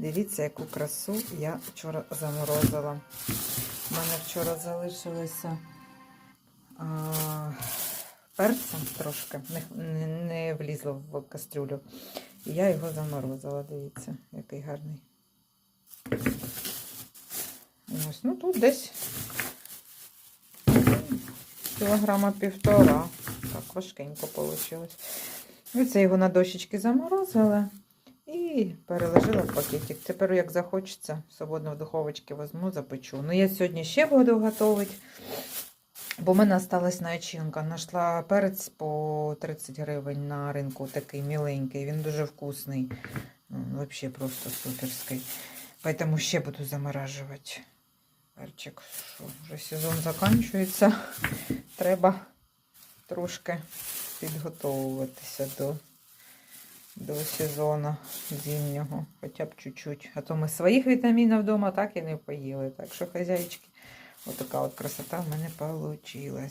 Дивіться, яку красу я вчора заморозила. У мене вчора залишилося а, перця трошки, не, не, не влізло в кастрюлю. І я його заморозила. Дивіться, який гарний. Ось, ну тут десь кілограма півтора. Так, важкенько вийшло. Оце його на дощечки заморозила і переложила в пакетик. Тепер, як захочеться, свободно в духовочці візьму, запечу. Ну, я сьогодні ще буду готувати, бо в мене осталась начинка. Нашла перець по 30 гривень на ринку, такий міленький, він дуже вкусний. Взагалі просто суперський. Поэтому ще буду заморажувати перчик. Що, вже сезон закінчується. Треба трошки підготовуватися до, до сезону зимнього. Хоча б чуть-чуть. А то ми своїх вітамінів вдома так і не поїли. Так що, хазяйчики, отака от красота в мене вийшла.